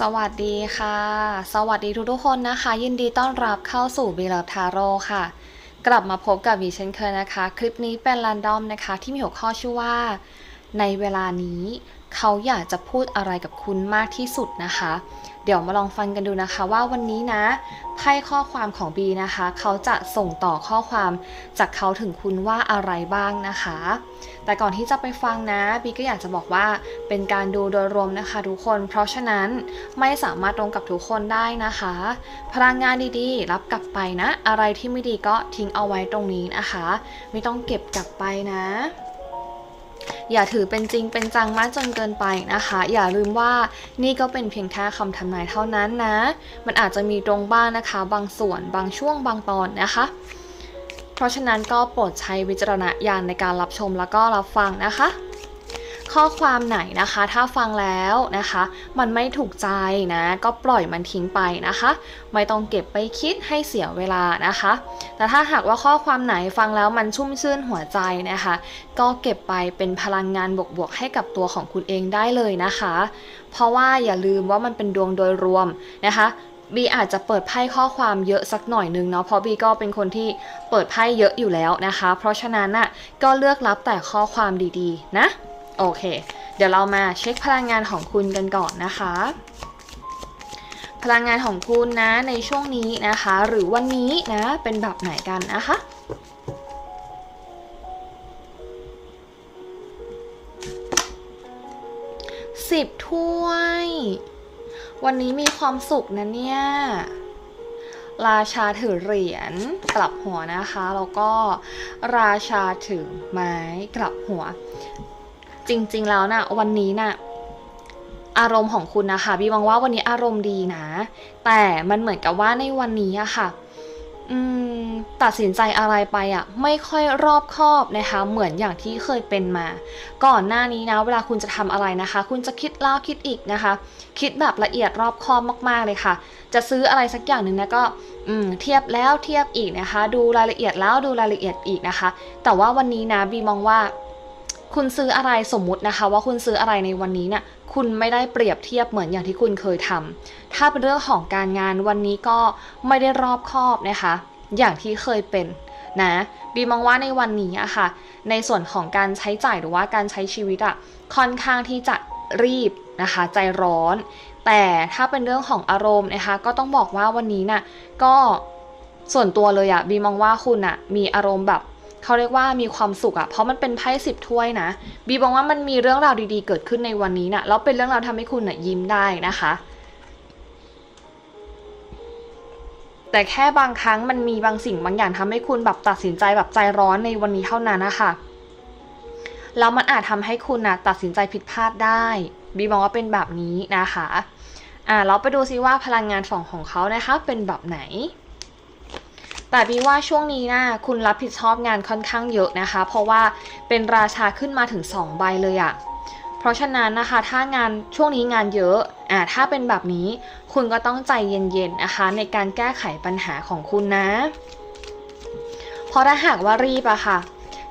สวัสดีค่ะ สวัสดีทุกทุกคนนะคะ ยินดีต้อนรับเข้าสู่ b ี l ล v ทาโร่ค่ะ กลับมาพบกับวีเช่นเคยนะคะ คลิปนี้เป็นรันดอมนะคะ ที่มีหัวข้อชื่อว่า ในเวลานี้ เขาอยากจะพูดอะไรกับคุณมากที่สุดนะคะ เดี๋ยวมาลองฟังกันดูนะคะ ว่าวันนี้นะไพ่ข้อความของบีนะคะ เขาจะส่งต่อข้อความจากเขาถึงคุณว่าอะไรบ้างนะคะ แต่ก่อนที่จะไปฟังนะบีก็อยากจะบอกว่าเป็นการดูโดยรวมนะคะทุกคน เพราะฉะนั้นไม่สามารถตรงกับทุกคนได้นะคะ พลังงานดีๆ รับกลับไปนะ อะไรที่ไม่ดีก็ทิ้งเอาไว้ตรงนี้นะคะ ไม่ต้องเก็บกลับไปนะ อย่าถือเป็นจริงเป็นจังมากจนเกินไปนะคะ อย่าลืมว่านี่ก็เป็นเพียงแค่คำทำนายเท่านั้นนะ มันอาจจะมีตรงบ้างนะคะ บางส่วนบางช่วงบางตอนนะคะ เพราะฉะนั้นก็โปรดใช้วิจารณญาณในการรับชมแล้วก็รับฟังนะคะ ข้อความไหนนะคะ ถ้าฟังแล้วนะคะ มันไม่ถูกใจนะ ก็ปล่อยมันทิ้งไปนะคะ ไม่ต้องเก็บไปคิดให้เสียเวลานะคะ แต่ถ้าหากว่าข้อความไหนฟังแล้วมันชุ่มชื่นหัวใจนะคะ ก็เก็บไปเป็นพลังงานบวกๆให้กับตัวของคุณเองได้เลยนะคะ เพราะว่าอย่าลืมว่ามันเป็นดวงโดยรวมนะคะบีอาจจะเปิดไพ่ข้อความเยอะสักหน่อยนึงเนาะเพราะบีก็เป็นคนที่เปิดไพ่เยอะอยู่แล้วนะคะ เพราะฉะนั้นน่ะก็เลือกรับแต่ข้อความดีๆ นะ โอเค เดี๋ยวเรามาเช็คพลังงานของคุณกันก่อนนะคะ พลังงานของคุณนะในช่วงนี้นะคะ หรือวันนี้นะเป็นแบบไหนกันนะคะสิบถ้วย วันนี้มีความสุขนะเนี่ย ราชาถือเหรียญกลับหัวนะคะ แล้วก็ราชาถือไม้กลับหัว จริง ๆ แล้วนะ่ะวันนี้นะ่ะอารมณ์ของคุณนะคะบีมองว่าวันนี้อารมณ์ดีนะ แต่มันเหมือนกับว่าในวันนี้อะค่ะตัดสินใจอะไรไปอะไม่ค่อยรอบคอบนะคะ เหมือนอย่างที่เคยเป็นมา ก่อนหน้านี้นะ เวลาคุณจะทำอะไรนะคะ คุณจะคิดแล้วคิดอีกนะคะ คิดแบบละเอียดรอบคอบมากๆเลยค่ะ จะซื้ออะไรสักอย่างหนึ่งนะก็เทียบแล้วเทียบอีกนะคะ ดูรายละเอียดแล้วดูรายละเอียดอีกนะคะ แต่ว่าวันนี้นะบีมองว่า คุณซื้ออะไรสมมุตินะคะ ว่าคุณซื้ออะไรในวันนี้เนี่ยคุณไม่ได้เปรียบเทียบเหมือนอย่างที่คุณเคยทำถ้าเป็นเรื่องของการงานวันนี้ก็ไม่ได้รอบคอบนะคะ อย่างที่เคยเป็นนะบีมองว่าในวันนี้อะค่ะ ในส่วนของการใช้จ่ายหรือว่าการใช้ชีวิตอะค่อนข้างที่จะรีบนะคะ ใจร้อน แต่ถ้าเป็นเรื่องของอารมณ์นะคะ ก็ต้องบอกว่าวันนี้น่ะก็ส่วนตัวเลยอะบีมองว่าคุณอะมีอารมณ์แบบ เขาเรียกว่ามีความสุขอะเพราะมันเป็นไพ่สิบถ้วยนะ บีบอกว่ามันมีเรื่องราวดีๆ เกิดขึ้นในวันนี้นะ่ะแล้วเป็นเรื่องราวทำให้คุณนะ่ะยิ้มได้นะคะ แต่แค่บางครั้งมันมีบางสิ่งบางอย่างทำให้คุณแบบตัดสินใจแบบใจร้อนในวันนี้เท่านั้นนะคะแล้วมันอาจทำให้คุณนะ่ะตัดสินใจผิดพลาดได้ บีมองว่าเป็นแบบนี้นะคะอ่าเราไปดูซิว่าพลังงานฝั่งของเขานะคะเป็นแบบไหน แต่บีว่าช่วงนี้นะคุณรับผิดชอบงานค่อนข้างเยอะนะคะ เพราะว่าเป็นราชาขึ้นมาถึง 2 ใบเลยอะเพราะฉะนั้นนะคะ ถ้างานช่วงนี้งานเยอะอ่าถ้าเป็นแบบนี้ คุณก็ต้องใจเย็นๆนะคะ ในการแก้ไขปัญหาของคุณนะ เพราะถ้าหากว่ารีบอะค่ะ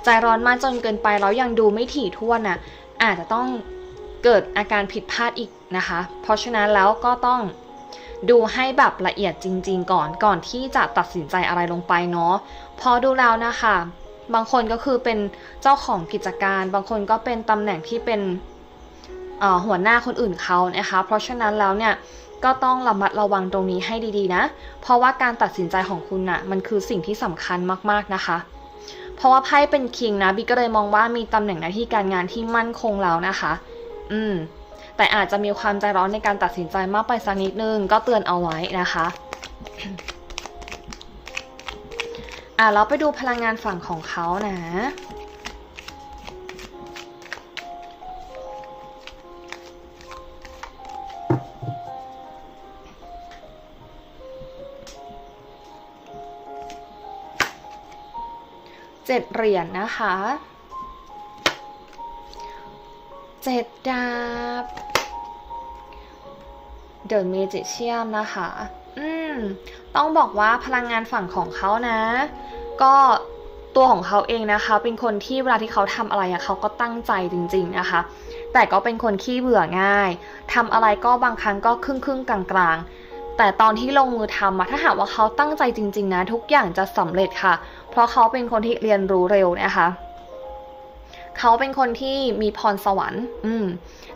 ใจร้อนมากจนเกินไปแล้วยังดูไม่ถี่ถ้วนน่ะอาจจะต้องเกิดอาการผิดพลาดอีกนะคะ เพราะฉะนั้นแล้วก็ต้อง ดูให้แบบละเอียดจริง ๆ ก่อนก่อนที่จะตัดสินใจอะไรลงไปเนาะพอดูแล้วนะคะ บางคนก็คือเป็นเจ้าของกิจการ บางคนก็เป็นตำแหน่งที่เป็นหัวหน้าคนอื่นเขานะคะ เพราะฉะนั้นแล้วเนี่ยก็ต้องระมัดระวังตรงนี้ให้ดีๆนะ เพราะว่าการตัดสินใจของคุณนะ่ะมันคือสิ่งที่สำคัญมากๆนะคะ เพราะว่าไพ่เป็นคิงนะ บิ๊กก็เลยมองว่ามีตำแหน่งหน้าที่การงานที่มั่นคงแล้วนะคะ อืม แต่อาจจะมีความใจร้อนในการตัดสินใจมากไปสักนิดนึง ก็เตือนเอาไว้นะคะอะเราไปดูพลังงานฝั่งของเขานะ เจ็ดเหรียญนนะคะ เจ็ดดาบ เดินเมจิเชียมนะคะ อืม ต้องบอกว่าพลังงานฝั่งของเขานะ ก็ตัวของเขาเองนะคะ เป็นคนที่เวลาที่เขาทำอะไรอะเขาก็ตั้งใจจริง ๆนะคะ แต่ก็เป็นคนขี้เบื่อง่ายทำอะไรก็บางครั้งก็ครึ่งครึ่งๆกลางกลางๆ แต่ตอนที่ลงมือทำอะถ้าหากว่าเขาตั้งใจจริง ๆ นะ ทุกอย่างจะสำเร็จค่ะ เพราะเขาเป็นคนที่เรียนรู้เร็วนะคะเขาเป็นคนที่มีพรสวรรค์ อืม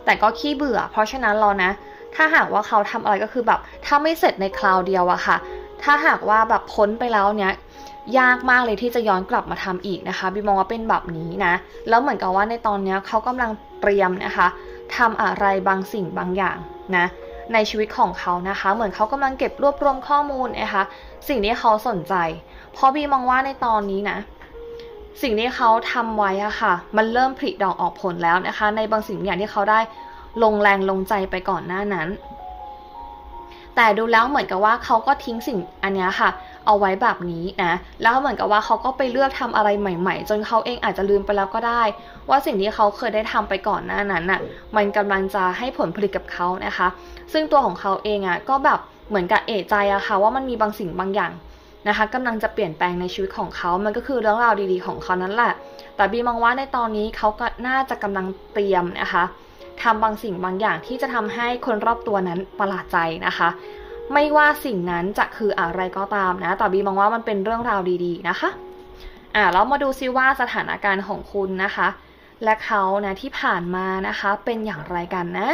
แต่ก็ขี้เบื่อ เพราะฉะนั้นเรานะ ถ้าหากว่าเขาทำอะไรก็คือแบบ ถ้าไม่เสร็จในคราวเดียวอะค่ะ ถ้าหากว่าแบบพ้นไปแล้วเนี้ยยากมากเลยที่จะย้อนกลับมาทำอีกนะคะบีมองว่าเป็นแบบนี้นะ แล้วเหมือนกับว่าในตอนเนี้ยเขากำลังเตรียมนะคะทำอะไรบางสิ่งบางอย่างนะ ในชีวิตของเขานะคะ เหมือนเขากำลังเก็บรวบรวมข้อมูลนะคะ สิ่งที่เขาสนใจ เพราะบีมองว่าในตอนนี้นะ สิ่งที่เขาทำไว้อะค่ะ มันเริ่มผลิดอกออกผลแล้วนะคะ ในบางสิ่งบางอย่างที่เขาได้ ลงแรงลงใจไปก่อนหน้านั้น แต่ดูแล้วเหมือนกับว่าเขาก็ทิ้งสิ่งอันนี้ค่ะ เอาไว้แบบนี้นะแล้วเหมือนกับว่าเขาก็ไปเลือกทำอะไรใหม่ ๆ จนเขาเองอาจจะลืมไปแล้วก็ได้ ว่าสิ่งที่เขาเคยได้ทำไปก่อนหน้านั้นน่ะมันกำลังจะให้ผลผลิตกับเขานะคะ ซึ่งตัวของเขาเองอะก็แบบเหมือนกับเอะใจอะค่ะ ว่ามันมีบางสิ่งบางอย่างนะคะกำลังจะเปลี่ยนแปลงในชีวิตของเขา มันก็คือเรื่องราวดีๆของเขานั่นแหละ แต่บีมองว่าในตอนนี้เขาก็น่าจะกำลังเตรียมนะคะ ทำบางสิ่งบางอย่างที่จะทำให้คนรอบตัวนั้นประหลาดใจนะคะ ไม่ว่าสิ่งนั้นจะคืออะไรก็ตามนะ แต่บีมองว่ามันเป็นเรื่องราวดีๆนะคะ อ่าแล้วมาดูซิว่าสถานการณ์ของคุณนะคะ และเขานะที่ผ่านมานะคะเป็นอย่างไรกันนะ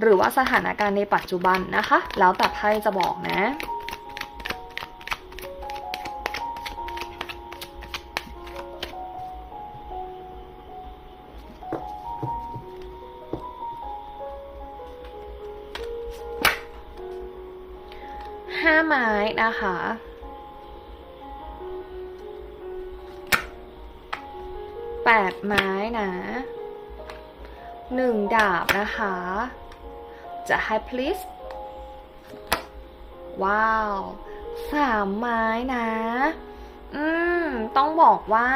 หรือว่าสถานการณ์ในปัจจุบันนะคะ แล้วแต่ไพ่จะบอกนะ นะคะ แปดไม้นะหนึ่งดาบนะคะ จะให้ please ว้าวสามไม้นะ อืม ต้องบอกว่า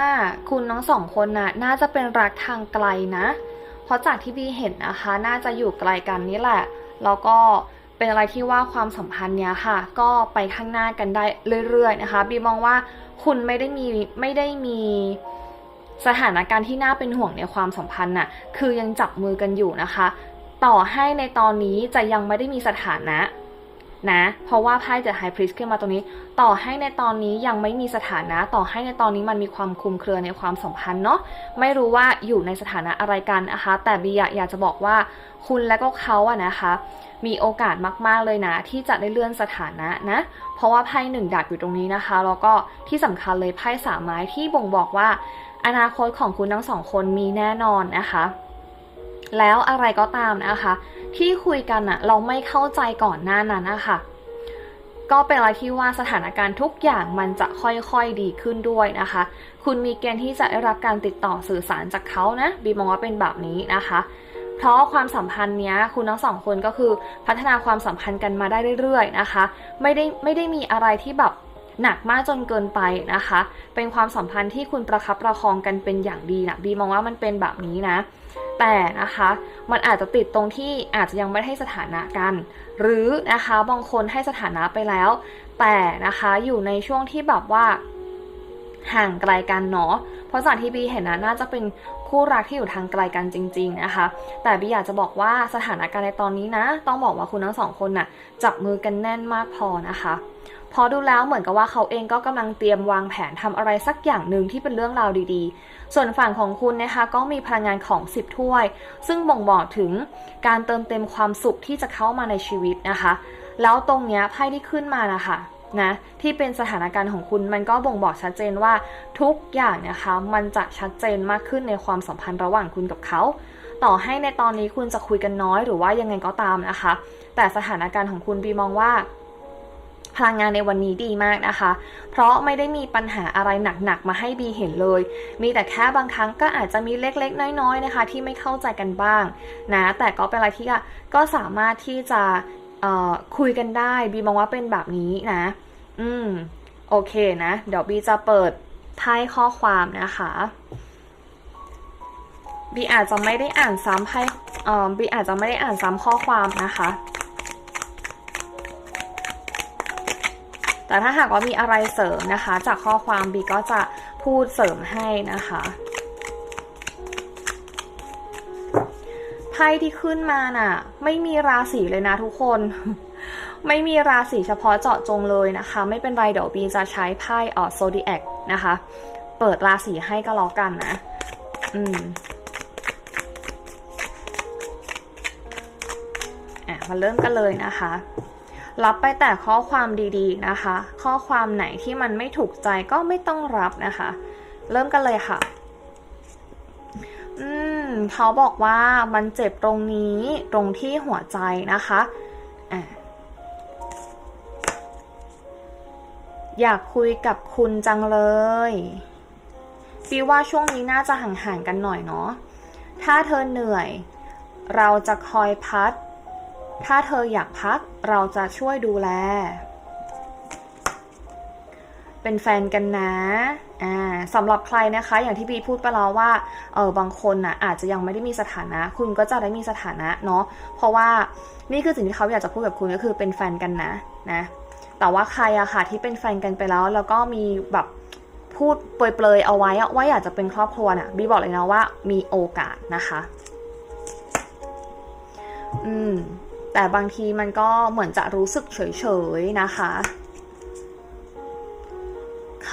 คุณทั้งสองคนน่ะ น่าจะเป็นรักทางไกลนะ เพราะจากที่บีเห็นนะคะ น่าจะอยู่ไกลกันนี่แหละ แล้วก็ เป็นอะไรที่ว่าความสัมพันธ์เนี้ยค่ะ ก็ไปข้างหน้ากันได้เรื่อยๆนะคะบีมองว่าคุณไม่ได้มีไม่ได้มีสถานการณ์ที่น่าเป็นห่วงในความสัมพันธ์น่ะคือยังจับมือกันอยู่นะคะ ต่อให้ในตอนนี้จะยังไม่ได้มีสถานะ นะ เพราะว่าไพ่ The High Priest ขึ้นมาตรงนี้ ต่อให้ในตอนนี้ยังไม่มีสถานะ ต่อให้ในตอนนี้มันมีความคลุมเครือในความสัมพันธ์เนาะ ไม่รู้ว่าอยู่ในสถานะอะไรกันนะคะ แต่บีอะอยากจะบอกว่าคุณและก็เขาอะนะคะ มีโอกาสมาก ๆ เลยนะ ที่จะได้เลื่อนสถานะนะ เพราะว่าไพ่หนึ่งดาบอยู่ตรงนี้นะคะ แล้วก็ที่สำคัญเลยไพ่สามไม้ที่บ่งบอกว่า อนาคตของคุณทั้งสองคนมีแน่นอนนะคะ แล้วอะไรก็ตามนะคะ ที่คุยกันอะเราไม่เข้าใจก่อนหน้านั้นนะคะก็เป็นอะไรที่ว่าสถานการณ์ทุกอย่างมันจะค่อยๆดีขึ้นด้วยนะคะ คุณมีเกณฑ์ที่จะได้รับการติดต่อสื่อสารจากเขานะบีมองว่าเป็นแบบนี้นะคะ เพราะความสัมพันธ์เนี้ยคุณทั้งสองคนก็คือพัฒนาความสัมพันธ์กันมาได้เรื่อยๆนะคะ ไม่ได้ไม่ได้มีอะไรที่แบบหนักมากจนเกินไปนะคะ เป็นความสัมพันธ์ที่คุณประคับประคองกันเป็นอย่างดีนะบีมองว่ามันเป็นแบบนี้นะ แต่นะคะมันอาจจะติดตรงที่อาจจะยังไม่ให้สถานะกัน หรือนะคะบางคนให้สถานะไปแล้ว แต่นะคะอยู่ในช่วงที่แบบว่าห่างไกลกันเนาะ เพราะจากที่บีเห็นนะน่าจะเป็น คู่รักที่อยู่ทางไกลกันจริง ๆนะคะ แต่บีอยากจะบอกว่าสถานการณ์ในตอนนี้นะ ต้องบอกว่าคุณทั้งสองคนน่ะจับมือกันแน่นมากพอนะคะพอดูแล้วเหมือนกับว่าเขาเองก็กำลังเตรียมวางแผนทำอะไรสักอย่างหนึ่งที่เป็นเรื่องราวดีๆ ส่วนฝั่งของคุณนะคะก็มีพลังงานของ 10 ถ้วย ซึ่งบ่งบอกถึงการเติมเต็มความสุขที่จะเข้ามาในชีวิตนะคะ แล้วตรงเนี้ยไพ่ที่ขึ้นมานะคะ นะที่เป็นสถานการณ์ของคุณมันก็บ่งบอกชัดเจนว่าทุกอย่างนะคะมันจะชัดเจนมากขึ้นในความสัมพันธ์ระหว่างคุณกับเขา ต่อให้ในตอนนี้คุณจะคุยกันน้อยหรือว่ายังไงก็ตามนะคะ แต่สถานการณ์ของคุณบีมองว่าพลังงานในวันนี้ดีมากนะคะ เพราะไม่ได้มีปัญหาอะไรหนักๆ มาให้บีเห็นเลย มีแต่แค่บางครั้งก็อาจจะมีเล็กๆ น้อยๆ นะคะ ที่ไม่เข้าใจกันบ้างนะ แต่ก็เป็นอะไรที่ก็สามารถที่จะ คุยกันได้บีมองว่าเป็นแบบนี้นะ อืม โอเคนะ เดี๋ยวบีจะเปิดไพ่ข้อความนะคะบีอาจจะไม่ได้อ่านซ้ำไพ่เอ่อบีอาจจะไม่ได้อ่านซ้ำข้อความนะคะ แต่ถ้าหากว่ามีอะไรเสริมนะคะ จากข้อความบีก็จะพูดเสริมให้นะคะ ไพ่ที่ขึ้นมาน่ะ ไม่มีราศีเลยนะทุกคน ไม่มีราศีเฉพาะเจาะจงเลยนะคะ ไม่เป็นไรเดี๋ยวบีจะใช้ไพ่ออโซดีแอคนะคะ เปิดราศีให้ก็แล้วกันนะ อืมอะมาเริ่มกันเลยนะคะรับไปแต่ข้อความดีๆนะคะ ข้อความไหนที่มันไม่ถูกใจก็ไม่ต้องรับนะคะ เริ่มกันเลยค่ะ อืม เขาบอกว่ามันเจ็บตรงนี้ตรงที่หัวใจนะคะอะอยากคุยกับคุณจังเลยปีว่าช่วงนี้น่าจะห่างๆกันหน่อยเนาะ ถ้าเธอเหนื่อย เราจะคอยพัด ถ้าเธออยากพักเราจะช่วยดูแล เป็นแฟนกันนะอ่าสำหรับใครนะคะ อย่างที่บีพูดไปแล้วว่าเออบางคนน่ะอาจจะยังไม่ได้มีสถานะ คุณก็จะได้มีสถานะเนาะเพราะว่านี่คือสิ่งที่เขาอยากจะพูดกับคุณก็คือเป็นแฟนกันนะนะ แต่ว่าใครอะค่ะที่เป็นแฟนกันไปแล้ว แล้วก็มีแบบพูดเปรยๆเอาไว้อะว่าอยากจะเป็นครอบครัวน่ะบีบอกเลยนะว่ามีโอกาสนะคะอืมแต่บางทีมันก็เหมือนจะรู้สึกเฉยๆนะคะ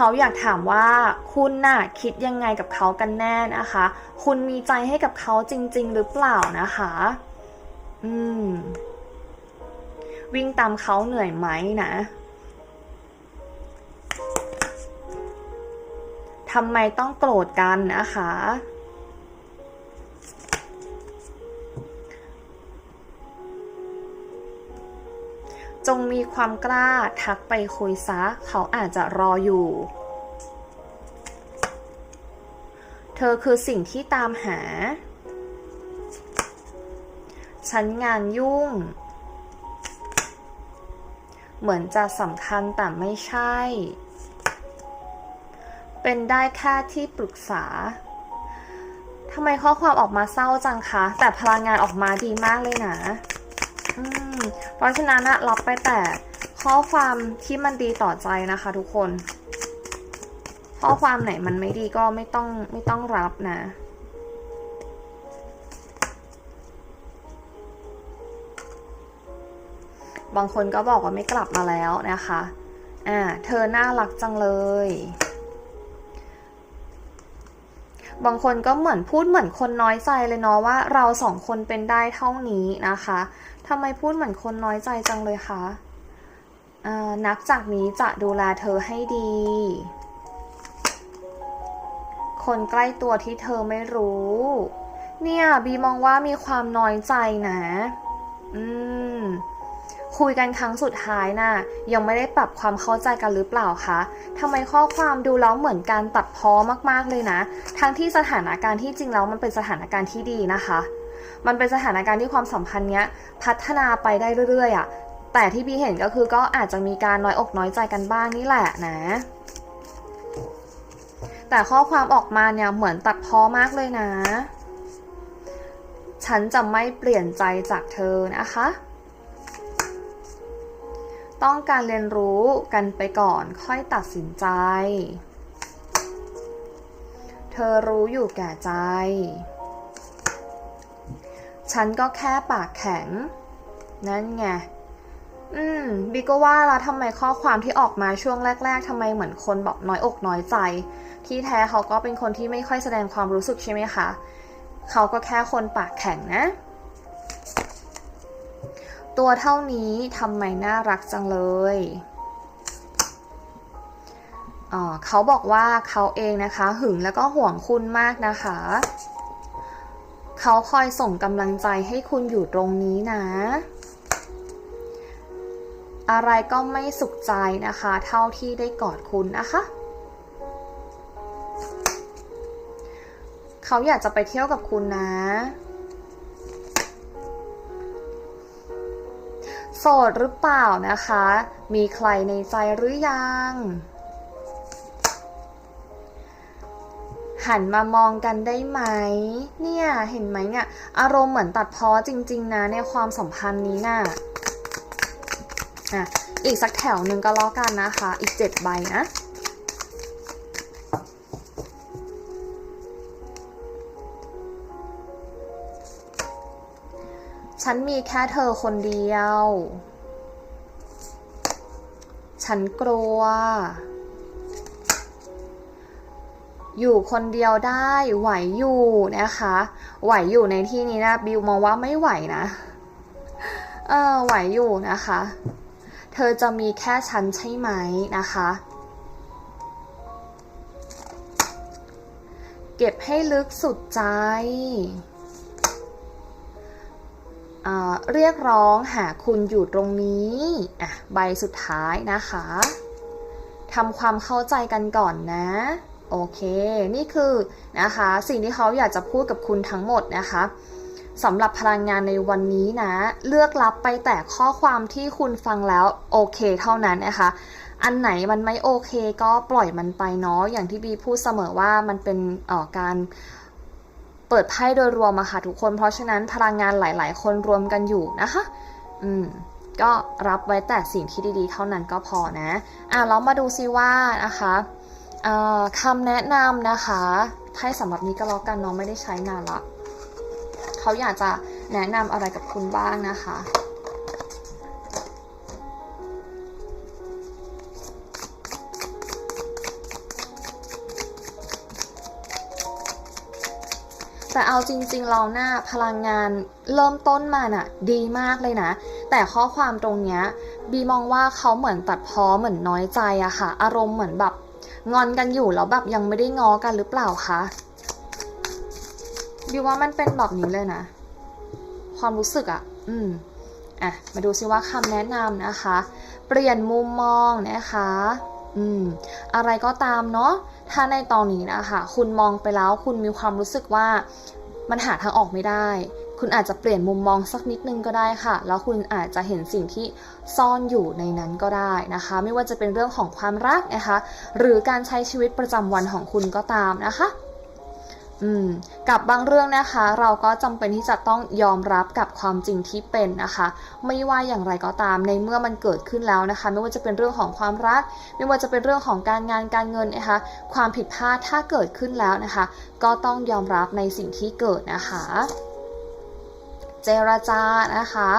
เขาอยากถามว่าคุณน่ะคิดยังไงกับเขากันแน่นะคะ คุณมีใจให้กับเขาจริง ๆ หรือเปล่านะคะ อืม วิ่งตามเขาเหนื่อยไหมนะทำไมต้องโกรธกันนะคะ มีความกล้าทักไปคุยซะ เขาอาจจะรออยู่ เธอคือสิ่งที่ตามหา ฉันงานยุ่ง เหมือนจะสำคัญแต่ไม่ใช่ เป็นได้แค่ที่ปรึกษาทำไมข้อความออกมาเศร้าจังคะ แต่พลังงานออกมาดีมากเลยนะ เพราะฉะนั้นนะรับไปแต่ข้อความที่มันดีต่อใจนะคะทุกคน ข้อความไหนมันไม่ดีก็ไม่ต้องไม่ต้องรับนะบางคนก็บอกว่าไม่กลับมาแล้วนะคะ อ่า เธอน่ารักจังเลย บางคนก็เหมือนพูดเหมือนคนน้อยใจเลยเนาะว่าเราสองคนเป็นได้เท่านี้นะคะทำไมพูดเหมือนคนน้อยใจจังเลยคะนับจากนี้จะดูแลเธอให้ดี คนใกล้ตัวที่เธอไม่รู้ เนี่ยบีมองว่ามีความน้อยใจนะ อืม คุยกันครั้งสุดท้ายนะ่ะยังไม่ได้ปรับความเข้าใจกันหรือเปล่าคะทำไมข้อความดูแล้วเหมือนการตัดพ้อมากๆเลยนะ ทั้งที่สถานการณ์ที่จริงแล้วมันเป็นสถานการณ์ที่ดีนะคะ มันเป็นสถานการณ์ที่ความสัมพันธ์เนี้ยพัฒนาไปได้เรื่อยๆอะ่ะ แต่ที่พี่เห็นก็คือก็อาจจะมีการน้อยอกน้อยใจกันบ้างนี่แหละนะแต่ข้อความออกมาเนี่ยเหมือนตัดพ้อมากเลยนะ ฉันจะไม่เปลี่ยนใจจากเธอนะคะ ต้องการเรียนรู้กันไปก่อนค่อยตัดสินใจ เธอรู้อยู่แก่ใจ ฉันก็แค่ปากแข็ง นั่นไง อืมบิก็ว่าแล้วทำไมข้อความที่ออกมาช่วงแรก ๆทำไมเหมือนคนบอกน้อยอกน้อยใจ ที่แท้เขาก็เป็นคนที่ไม่ค่อยแสดงความรู้สึกใช่ไหมคะ เขาก็แค่คนปากแข็งนะ ตัวเท่านี้ทำไมน่ารักจังเลยเขาบอกว่าเขาเองนะคะ หึงแล้วก็ห่วงคุณมากนะคะ เขาคอยส่งกำลังใจให้คุณอยู่ตรงนี้นะ อะไรก็ไม่สุขใจนะคะ เท่าที่ได้กอดคุณนะคะ เขาอยากจะไปเที่ยวกับคุณนะ โสดหรือเปล่านะคะ มีใครในใจหรือยัง หันมามองกันได้ไหม เนี่ย เห็นไหมเนี่ย อารมณ์เหมือนตัดพ้อจริง ๆ นะในความสัมพันธ์นี้น่ะอะ อีกสักแถวหนึ่งก็แล้วกันนะคะ อีกเจ็ดใบนะ ฉันมีแค่เธอคนเดียว ฉันกลัว อยู่คนเดียวได้ไหวอยู่นะคะ ไหวอยู่ในที่นี้นะบิวมองว่าไม่ไหวนะ เออไหวอยู่นะคะ เธอจะมีแค่ฉันใช่ไหมนะคะเก็บให้ลึกสุดใจ เรียกร้องหาคุณอยู่ตรงนี้อะใบสุดท้ายนะคะทำความเข้าใจกันก่อนนะ โอเค นี่คือนะคะ สิ่งที่เขาอยากจะพูดกับคุณทั้งหมดนะคะสำหรับพลังงานในวันนี้นะ เลือกรับไปแต่ข้อความที่คุณฟังแล้วโอเคเท่านั้นนะคะ อันไหนมันไม่โอเคก็ปล่อยมันไปเนาะอย่างที่บีพูดเสมอว่ามันเป็นออการ เปิดไพ่โดยรวมอะค่ะทุกคน เพราะฉะนั้นพลังงานหลาย ๆ คนรวมกันอยู่นะคะ อืมก็รับไว้แต่สิ่งที่ดีๆ เท่านั้นก็พอนะอะเรามาดูซิว่านะคะคำแนะนำนะคะไพ่สำหรับนี้ก็แล้วกันเนาะไม่ได้ใช้นานละเขาอยากจะแนะนำอะไรกับคุณบ้างนะคะ แต่เอาจริงๆเราหน้าพลังงานเริ่มต้นมาน่ะ ดีมากเลยนะ แต่ข้อความตรงเนี้ยบีมองว่าเขาเหมือนตัดพ้อเหมือนน้อยใจอะค่ะ อารมณ์เหมือนแบบงอนกันอยู่แล้วแบบยังไม่ได้ง้อกันหรือเปล่าคะบีว่ามันเป็นแบบนี้เลยนะ ความรู้สึกอะอืมอะมาดูซิว่าคำแนะนำนะคะ เปลี่ยนมุมมองนะคะ อืม อะไรก็ตามเนาะ ถ้าในตอนนี้นะคะ คุณมองไปแล้วคุณมีความรู้สึกว่ามันหาทางออกไม่ได้ คุณอาจจะเปลี่ยนมุมมองสักนิดนึงก็ได้ค่ะ แล้วคุณอาจจะเห็นสิ่งที่ซ่อนอยู่ในนั้นก็ได้นะคะ ไม่ว่าจะเป็นเรื่องของความรักนะคะ หรือการใช้ชีวิตประจำวันของคุณก็ตามนะคะ กับบางเรื่องนะคะ เราก็จำเป็นที่จะต้องยอมรับกับความจริงที่เป็นนะคะ ไม่ว่าอย่างไรก็ตามในเมื่อมันเกิดขึ้นแล้วนะคะ ไม่ว่าจะเป็นเรื่องของความรัก ไม่ว่าจะเป็นเรื่องของการงานการเงินนะคะ ความผิดพลาดถ้าเกิดขึ้นแล้วนะคะ ก็ต้องยอมรับในสิ่งที่เกิดนะคะ เจรจานะคะ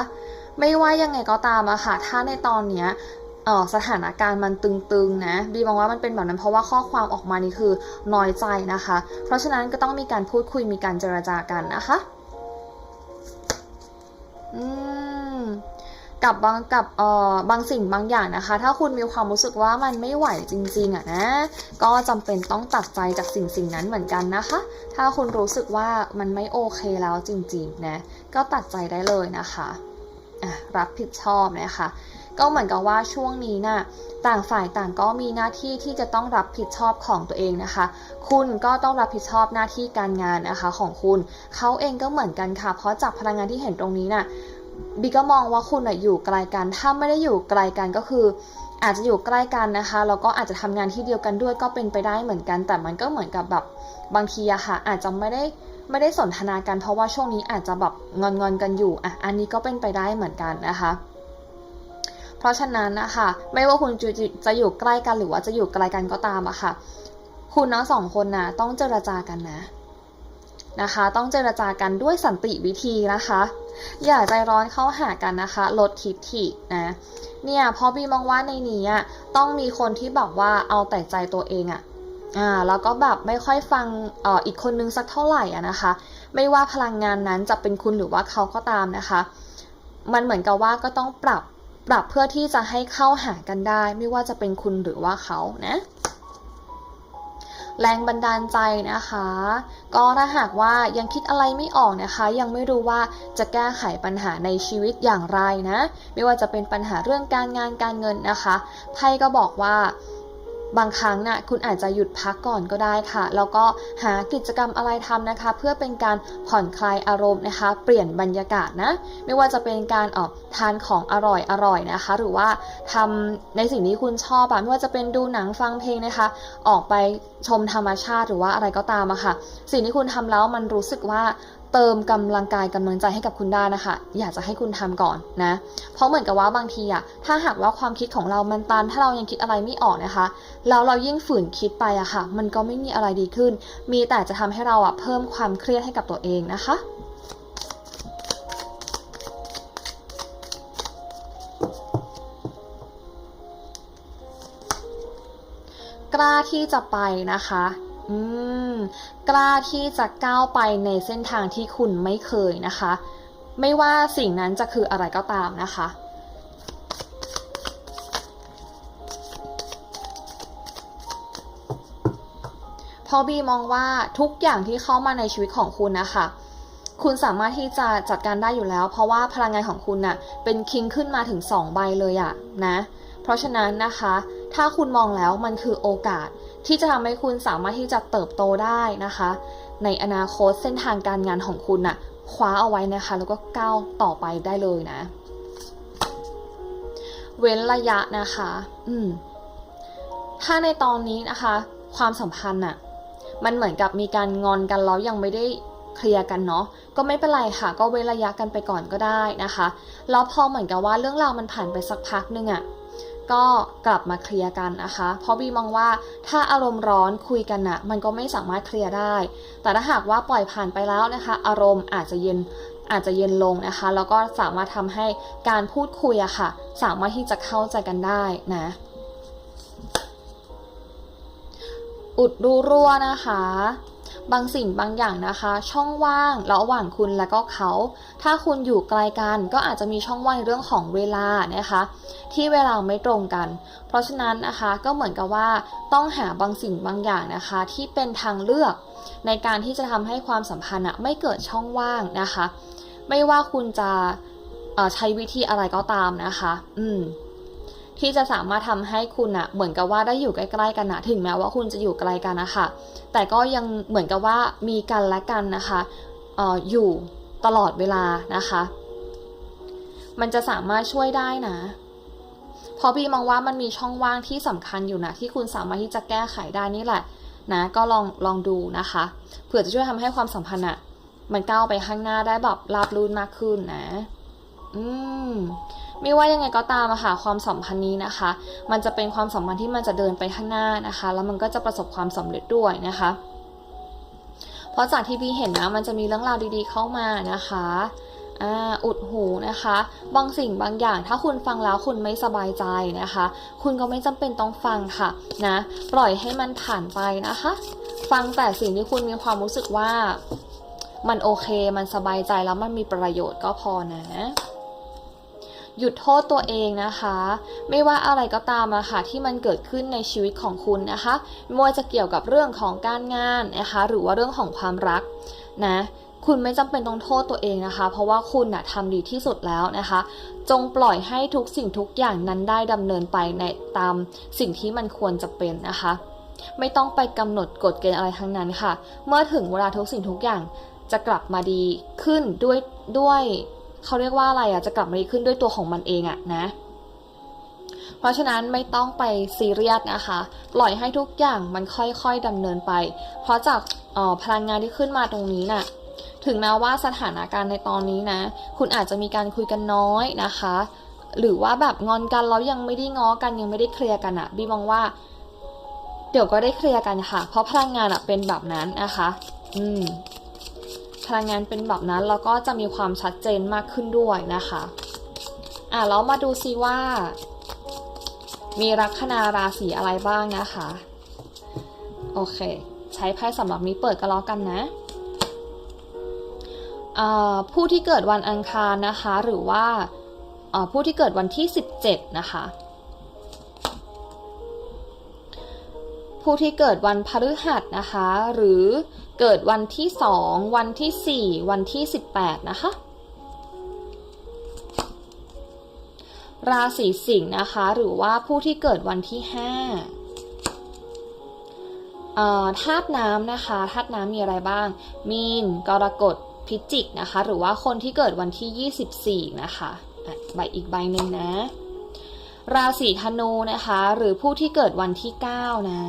ไม่ว่ายังไงก็ตามอะค่ะ ถ้าในตอนเนี้ย สถานการณ์มันตึงๆนะบีมองว่ามันเป็นแบบนั้นเพราะว่าข้อความออกมานี่คือน้อยใจนะคะ เพราะฉะนั้นก็ต้องมีการพูดคุยมีการเจรจากันนะคะอืมกับบางกับเอ่อบางสิ่งบางอย่างนะคะ ถ้าคุณมีความรู้สึกว่ามันไม่ไหวจริงๆอะนะ ก็จำเป็นต้องตัดใจจากสิ่งสิ่งนั้นเหมือนกันนะคะ ถ้าคุณรู้สึกว่ามันไม่โอเคแล้วจริงๆนะก็ตัดใจได้เลยนะคะอะรับผิดชอบนะคะ ก็เหมือนกับว่าช่วงนี้นะ่ะต่างฝ่ายต่างก็มีหน้าที่ที่จะต้องรับผิดชอบของตัวเองนะคะ คุณก็ต้องรับผิดชอบหน้าที่การงานนะคะของคุณ เขาเองก็เหมือนกันค่ะ เพราะจากพลังงานที่เห็นตรงนี้น่ะบีก็มองว่าคุณน่ะอยู่ไกลกัน ถ้าไม่ได้อยู่ไกลกันก็คือ อาจจะอยู่ใกล้กันนะคะแล้วก็อาจจะทำงานที่เดียวกันด้วยก็เป็นไปได้เหมือนกัน แต่มันก็เหมือนกับแบบบางทีอะค่ะ อาจจะไม่ได้ไม่ได้สนทนากันเพราะว่าช่วงนี้อาจจะแบบงอนงอนๆกันอยู่อะอันนี้ก็เป็นไปได้เหมือนกันนะคะ เพราะฉะนั้นนะคะไม่ว่าคุณจะจะอยู่ใกล้กันหรือว่าจะอยู่ไกลกันก็ตามอะค่ะ คุณทั้งสองคนนะต้องเจรจากันนะนะคะ ต้องเจรจากันด้วยสันติวิธีนะคะ อย่าใจร้อนเข้าหากันนะคะ ลดทิฐินะเนี่ยพราะบีมองว่าในนี้ต้องมีคนที่แบบว่าเอาแต่ใจตัวเองอะอ่าแล้วก็แบบไม่ค่อยฟังเอ่ออีกคนนึงสักเท่าไหร่อะนะคะ ไม่ว่าพลังงานนั้นจะเป็นคุณหรือว่าเขาก็ตามนะคะ มันเหมือนกับว่าก็ต้องปรับ ปรับเพื่อที่จะให้เข้าหากันได้ ไม่ว่าจะเป็นคุณหรือว่าเขานะแรงบันดาลใจนะคะ ก็ถ้าหากว่ายังคิดอะไรไม่ออกนะคะ ยังไม่รู้ว่าจะแก้ไขปัญหาในชีวิตอย่างไรนะ ไม่ว่าจะเป็นปัญหาเรื่องการงานการเงินนะคะไพ่ก็บอกว่า บางครั้งนะ่ะคุณอาจจะหยุดพักก่อนก็ได้ค่ะ แล้วก็หากิจกรรมอะไรทำนะคะ เพื่อเป็นการผ่อนคลายอารมณ์นะคะ เปลี่ยนบรรยากาศนะ ไม่ว่าจะเป็นการออกทานของอร่อยอร่อยนะคะ หรือว่าทำในสิ่งที่คุณชอบอะไม่ว่าจะเป็นดูหนังฟังเพลงนะคะ ออกไปชมธรรมชาติหรือว่าอะไรก็ตามอะค่ะ สิ่งที่คุณทำแล้วมันรู้สึกว่า เติมกำลังกายกำลังใจให้กับคุณได้นะคะ อยากจะให้คุณทำก่อนนะ เพราะเหมือนกับว่าบางทีอะถ้าหากว่าความคิดของเรามันตัน ถ้าเรายังคิดอะไรไม่ออกนะคะ แล้วเรายิ่งฝืนคิดไปอะคะ่ะ มันก็ไม่มีอะไรดีขึ้น มีแต่จะทำให้เราอะเพิ่มความเครียดให้กับตัวเองนะคะกล้าที่จะไปนะคะ อืม กล้าที่จะก้าวไปในเส้นทางที่คุณไม่เคยนะคะ ไม่ว่าสิ่งนั้นจะคืออะไรก็ตามนะคะพอบีมองว่าทุกอย่างที่เข้ามาในชีวิตของคุณนะคะคุณสามารถที่จะจัดการได้อยู่แล้ว เพราะว่าพลังงานของคุณน่ะเป็นคิงขึ้นมาถึง 2 ใบเลยอะนะ เพราะฉะนั้นนะคะ ถ้าคุณมองแล้วมันคือโอกาส ที่จะทำให้คุณสามารถที่จะเติบโตได้นะคะ ในอนาคตเส้นทางการงานของคุณน่ะคว้าเอาไว้นะคะ แล้วก็ก้าวต่อไปได้เลยนะ เว้นระยะนะคะ อืม ถ้าในตอนนี้นะคะ ความสัมพันธ์น่ะ มันเหมือนกับมีการงอนกันแล้วยังไม่ได้เคลียร์กันเนาะก็ไม่เป็นไรค่ะ ก็เว้นระยะกันไปก่อนก็ได้นะคะแล้วพอเหมือนกับว่าเรื่องราวมันผ่านไปสักพักนึงอะ่ะ ก็กลับมาเคลียร์กันนะคะ เพราะบีมองว่าถ้าอารมณ์ร้อนคุยกันอะ่ะมันก็ไม่สามารถเคลียร์ได้ แต่ถ้าหากว่าปล่อยผ่านไปแล้วนะคะ อารมณ์อาจจะเย็นอาจจะเย็นลงนะคะ แล้วก็สามารถทำให้การพูดคุยอะค่ะ สามารถที่จะเข้าใจกันได้นะ อุดรูรั่วนะคะ บางสิ่งบางอย่างนะคะ ช่องว่างระหว่างคุณและก็เขา ถ้าคุณอยู่ไกลกันก็อาจจะมีช่องว่างในเรื่องของเวลานะคะ ที่เวลาไม่ตรงกัน เพราะฉะนั้นนะคะก็เหมือนกับว่าต้องหาบางสิ่งบางอย่างนะคะ ที่เป็นทางเลือก ในการที่จะทำให้ความสัมพันธ์อะไม่เกิดช่องว่างนะคะ ไม่ว่าคุณจะใช้วิธีอะไรก็ตามนะคะ อืม ที่จะสามารถทำให้คุณอะเหมือนกับว่าได้อยู่ใกล้ๆกันนะถึงแม้ว่าคุณจะอยู่ไกลกันนะคะแต่ก็ยังเหมือนกับว่ามีกันและกันนะคะอออยู่ตลอดเวลานะคะ มันจะสามารถช่วยได้นะเพราะพี่มองว่ามันมีช่องว่างที่สำคัญอยู่นะที่คุณสามารถที่จะแก้ไขได้นี่แหละนะก็ลองลองดูนะคะเผื่อจะช่วยทำให้ความสัมพันธ์อะมันก้าวไปข้างหน้าได้แบบราบรื่นมากขึ้นนะ อืม ไม่ว่ายังไงก็ตามอะค่ะความสัมพันธ์นี้นะคะ มันจะเป็นความสัมพันธ์ที่มันจะเดินไปข้างหน้านะคะ แล้วมันก็จะประสบความสำเร็จด้วยนะคะ เพราะจากที่พี่เห็นนะมันจะมีเรื่องราวดีๆเข้ามานะคะอุดหูนะคะ บางสิ่งบางอย่างถ้าคุณฟังแล้วคุณไม่สบายใจนะคะ คุณก็ไม่จำเป็นต้องฟังค่ะนะปล่อยให้มันผ่านไปนะคะ ฟังแต่สิ่งที่คุณมีความรู้สึกว่ามันโอเคมันสบายใจแล้วมันมีประโยชน์ก็พอนะ หยุดโทษตัวเองนะคะ ไม่ว่าอะไรก็ตามอะค่ะที่มันเกิดขึ้นในชีวิตของคุณนะคะไม่ว่าจะเกี่ยวกับเรื่องของการงานนะคะ หรือว่าเรื่องของความรักนะคุณไม่จำเป็นต้องโทษตัวเองนะคะ เพราะว่าคุณนะทำดีที่สุดแล้วนะคะ จงปล่อยให้ทุกสิ่งทุกอย่างนั้นได้ดำเนินไปในตามสิ่งที่มันควรจะเป็นนะคะ ไม่ต้องไปกำหนดกฎเกณฑ์อะไรทั้งนั้นค่ะ เมื่อถึงเวลาทุกสิ่งทุกอย่างจะกลับมาดีขึ้นด้วยด้วย เขาเรียกว่าอะไรอะจะกลับมาดีขึ้นด้วยตัวของมันเองอะนะ เพราะฉะนั้นไม่ต้องไปซีเรียสนะคะ ปล่อยให้ทุกอย่างมันค่อยๆดำเนินไป เพราะจากพลังงานที่ขึ้นมาตรงนี้น่ะถึงแม้ว่าสถานการณ์ในตอนนี้นะ คุณอาจจะมีการคุยกันน้อยนะคะ หรือว่าแบบงอนกันแล้วยังไม่ได้ง้อกันยังไม่ได้เคลียร์กันอะบีมองว่า เดี๋ยวก็ได้เคลียร์กันค่ะ เพราะพลังงานอะเป็นแบบนั้นนะคะ อืม พลังงานเป็นแบบนั้น แล้วก็จะมีความชัดเจนมากขึ้นด้วยนะคะอะแล้วมาดูซิว่า มีลัคนาราศีอะไรบ้างนะคะ โอเค ใช้ไพ่สำหรับนี้เปิดก็แล้วกันนะผู้ที่เกิดวันอังคารนะคะ หรือว่าผู้ที่เกิดวันที่ 17 นะคะ ผู้ที่เกิดวันพฤหัสนะคะ หรือ เกิดวันที่ 2 วันที่ 4 วันที่ 18 นะคะ ราศีสิงห์นะคะ หรือว่าผู้ที่เกิดวันที่5ธาตุน้ำนะคะธาตุน้ำมีอะไรบ้าง มีน กรกฎพิจิกนะคะ หรือว่าคนที่เกิดวันที่ 24 นะคะใบอีกใบหนึ่งนะ ราศีธนูนะคะ หรือผู้ที่เกิดวันที่ 9 นะ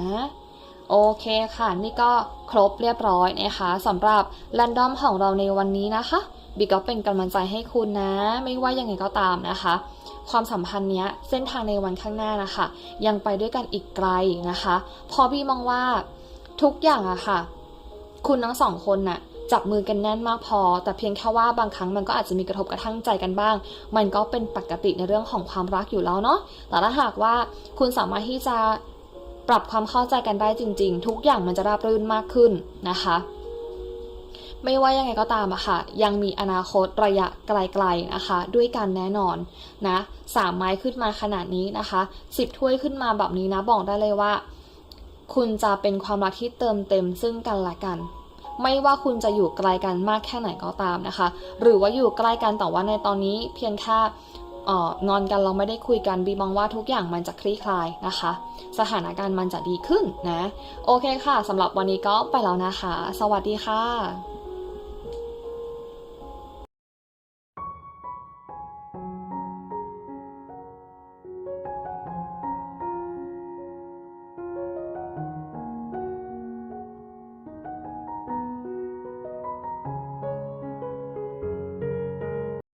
โอเคค่ะ นี่ก็ครบเรียบร้อยนะคะสำหรับแรนดอมของเราในวันนี้นะคะบิ๊กก็เป็นกำลังใจให้คุณนะ ไม่ว่ายังไงก็ตามนะคะ ความสัมพันธ์เนี้ยเส้นทางในวันข้างหน้านะคะ ยังไปด้วยกันอีกไกลนะคะ พอพี่มองว่าทุกอย่างอะค่ะ คุณทั้งสองคนน่ะจับมือกันแน่นมากพอ แต่เพียงแค่ว่าบางครั้งมันก็อาจจะมีกระทบกระทั่งใจกันบ้าง มันก็เป็นปกติในเรื่องของความรักอยู่แล้วเนาะแต่ถ้าหากว่าคุณสามารถที่จะ ปรับความเข้าใจกันได้จริง ๆ ทุกอย่างมันจะราบรื่นมากขึ้นนะคะ ไม่ว่ายังไงก็ตามอะค่ะ ยังมีอนาคตระยะไกลๆนะคะ ด้วยกันแน่นอนนะสามไม้ขึ้นมาขนาดนี้นะคะสิบถ้วยขึ้นมาแบบนี้นะบอกได้เลยว่า คุณจะเป็นความรักที่เติมเต็มซึ่งกันและกันไม่ว่าคุณจะอยู่ไกลกันมากแค่ไหนก็ตามนะคะ หรือว่าอยู่ใกล้กันแต่ว่าในตอนนี้เพียงแค่ งอนกันเราไม่ได้คุยกันบีมองว่าทุกอย่างมันจะคลี่คลายนะคะ สถานการณ์มันจะดีขึ้นนะ โอเคค่ะสำหรับวันนี้ก็ไปแล้วนะคะ สวัสดีค่ะ